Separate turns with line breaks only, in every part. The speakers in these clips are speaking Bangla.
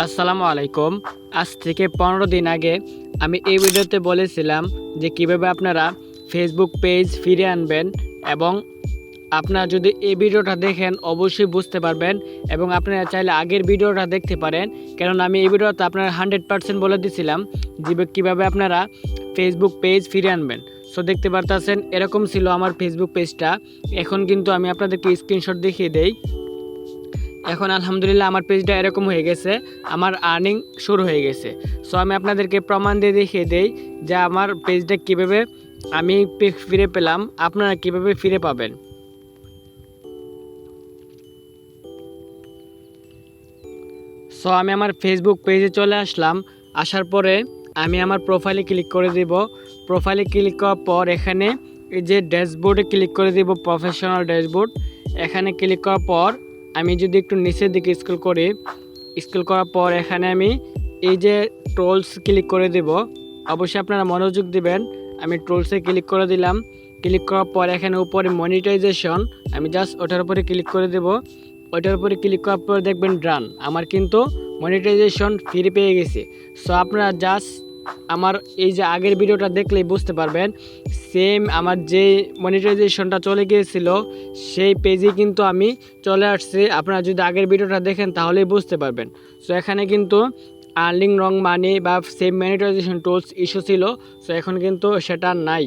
আসসালামু আলাইকুম। আজ থেকে পনেরো দিন আগে আমি এই ভিডিওতে বলেছিলাম যে কীভাবে আপনারা ফেসবুক পেজ ফিরে আনবেন এবং আপনারা যদি এই ভিডিওটা দেখেন, অবশ্যই বুঝতে পারবেন এবং আপনারা চাইলে আগের ভিডিওটা দেখতে পারেন। কারণ আমি এই ভিডিওতে আপনারা হান্ড্রেড পার্সেন্ট বলে দিছিলাম যে কীভাবে আপনারা ফেসবুক পেজ ফিরে আনবেন। সো দেখতে পারতেছেন, এরকম ছিল আমার ফেসবুক পেজটা এখন কিন্তু আমি আপনাদেরকে স্ক্রিনশট দেখিয়ে দেই। এখন আলহামদুলিল্লাহ আমার পেজটা এরকম হয়ে গেছে, আমার আর্নিং শুরু হয়ে গেছে। সো আমি আপনাদেরকে প্রমাণ দিয়ে দেখিয়ে দেই যে আমার পেজটা কীভাবে আমি ফিরে পেলাম, আপনারা কীভাবে ফিরে পাবেন। সো আমি আমার ফেসবুক পেজে চলে আসলাম, আসার পরে আমি আমার প্রোফাইলে ক্লিক করে দিব। প্রোফাইলে ক্লিক করার পর এখানে এই যে ড্যাশবোর্ডে ক্লিক করে দিব প্রফেশনাল ড্যাশবোর্ড এখানে ক্লিক করার পর আমি যদি একটু নিচের দিকে স্ক্রল করি স্ক্রল করার পর এখানে আমি এই যে ট্রোলস ক্লিক করে দেব, অবশ্যই আপনারা মনোযোগ দিবেন। আমি ট্রোলসে ক্লিক করে দিলাম। ক্লিক করার পর এখানে উপরে মনিটাইজেশন আমি জাস্ট ওটার উপরে ক্লিক করে দেব। ওটার উপরে ক্লিক করার পর দেখবেন ডান আমার কিন্তু মনিটাইজেশন ফ্রি পেয়ে গেছে। সো আপনারা জাস্ট আমার এই যে আগের ভিডিওটা দেখলেই বুঝতে পারবেন সেম আমার যে মনিটাইজেশনটা চলে গিয়েছিল, সেই পেজে কিন্তু আমি চলে আসছি। আপনারা যদি আগের ভিডিওটা দেখেন তাহলেই বুঝতে পারবেন। সো এখানে কিন্তু আর্নিং রং মানি বা সেম মনিটাইজেশন টুলস ইস্যু ছিল সো এখন কিন্তু সেটা নাই।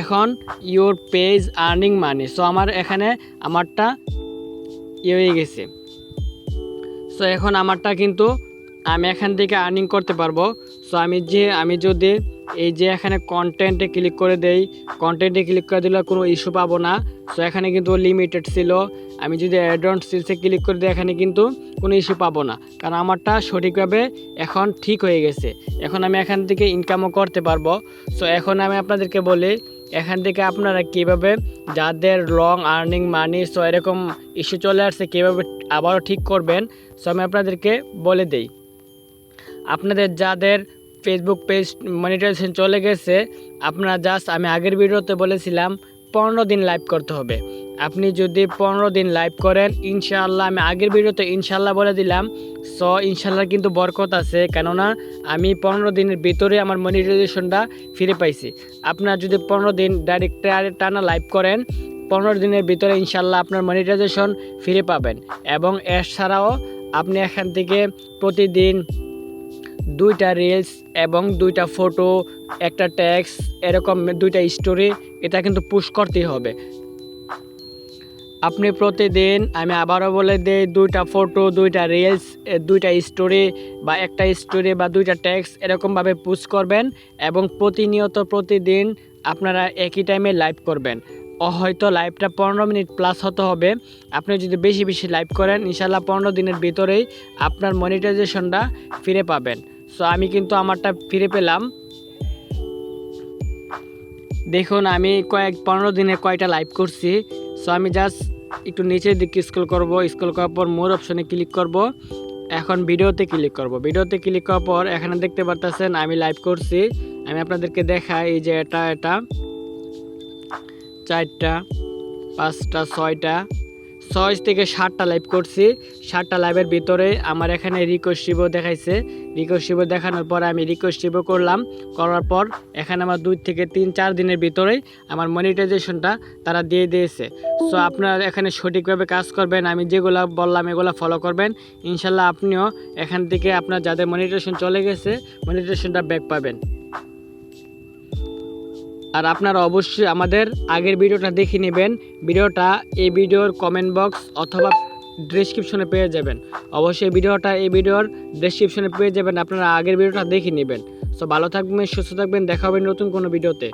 এখন your page earning money so আমার এখানে আমারটা ইয়ে হয়ে গেছে। সো এখন আমারটা কিন্তু আমি এখান থেকে আর্নিং করতে পারব। সো আমি যে, আমি যদি এই যে এখানে কন্টেন্টে ক্লিক করে দেই কন্টেন্টে ক্লিক করে দিলে কোনো ইস্যু পাবো না। সো এখানে কিন্তু লিমিটেড ছিল। আমি যদি অ্যাডভান্স সিলসে ক্লিক করে দিই, এখানে কিন্তু কোনো ইস্যু পাবো না। কারণ আমারটা সঠিকভাবে এখন ঠিক হয়ে গেছে। এখন আমি এখান থেকে ইনকামও করতে পারব। সো এখন আমি আপনাদেরকে বলি, এখান থেকে আপনারা কীভাবে যাদের লং আর্নিং মানি সো এরকম ইস্যু চলে আসছে, কীভাবে আবারও ঠিক করবেন? সো আমি আপনাদেরকে বলে দিই। আপনাদের যাদের ফেসবুক পেজ মনিটাইজেশন চলে গেছে, আপনারা জাস্ট আমি আগের ভিডিওতে বলেছিলাম, পনেরো দিন লাইভ করতে হবে। আপনি যদি পনেরো দিন লাইভ করেন, ইনশাআল্লাহ আমি আগের ভিডিওতে ইনশাআল্লাহ বলে দিলাম সো ইনশাআল্লাহ কিন্তু বরকত আছে, কেননা আমি পনেরো দিনের ভিতরে আমার মনিটাইজেশনটা ফিরে পাইছি। আপনার যদি পনেরো দিন ডাইরেক্ট টানা লাইভ করেন, পনেরো দিনের ভিতরে ইনশাল্লাহ আপনার মনিটাইজেশন ফিরে পাবেন। এবং এছাড়াও আপনি এখান থেকে প্রতিদিন দুইটা রিলস এবং দুইটা ফটো একটা ট্যাক্স এরকম দুইটা স্টোরি এটা কিন্তু পুশ করতেই হবে। আপনি প্রতিদিন, আমি আবারও বলে দিই, দুইটা ফটো দুইটা রিলস দুইটা স্টোরি বা একটা স্টোরি বা দুইটা ট্যাক্স এরকমভাবে পুশ করবেন এবং প্রতিনিয়ত প্রতিদিন আপনারা একই টাইমে লাইভ করবেন। হয়তো লাইভটা পনেরো মিনিট প্লাস হতে হবে। আপনি যদি বেশি বেশি লাইভ করেন ইনশাল্লাহ পনেরো দিনের ভিতরেই আপনার মনিটাইজেশনটা ফিরে পাবেন। সো আমি কিন্তু আমারটা ফিরে পেলাম। দেখুন, আমি কয়েক, পনেরো দিনে কয়টা লাইভ করছি। সো আমি জাস্ট একটু নিচের দিকে স্ক্রল করব। স্ক্রল করার পর মোর অপশনে ক্লিক করব। এখন ভিডিওতে ক্লিক করব। ভিডিওতে ক্লিক করার পর এখানে দেখতে পারতেছেন, আমি লাইভ করছি। আমি আপনাদেরকে দেখাই এই যে এটা এটা। চারটা, পাঁচটা, ছয়টা। ছয় থেকে সাতটা লাইভ করছি। সাতটা লাইভের ভিতরে আমার এখানে রিকোয়েস্টিভও দেখাইছে। রিকোয়েস্টিভও দেখানোর পর আমি রিকোয়েস্টিভও করলাম। করার পর এখানে আমার দুই থেকে তিন, চার দিনের ভিতরেই আমার মনিটাইজেশনটা তারা দিয়ে দিয়েছে। সো আপনারা এখানে সঠিকভাবে কাজ করবেন, আমি যেগুলো বললাম এগুলো ফলো করবেন। ইনশাল্লাহ আপনিও এখান থেকে আপনার যাদের মনিটাইজেশন চলে গেছে মনিটাইজেশনটা ব্যাক পাবেন। আর আপনারা অবশ্যই আমাদের আগের ভিডিওটা দেখে নেবেন। ভিডিওটা এই ভিডিওর কমেন্ট বক্স অথবা ডিসক্রিপশনে পেয়ে যাবেন। অবশ্যই ভিডিওটা এই ভিডিওর ডিসক্রিপশনে পেয়ে যাবেন, আপনারা আগের ভিডিওটা দেখে নেবেন। সো ভালো থাকবেন, সুস্থ থাকবেন, দেখা হবে নতুন কোনো ভিডিওতে।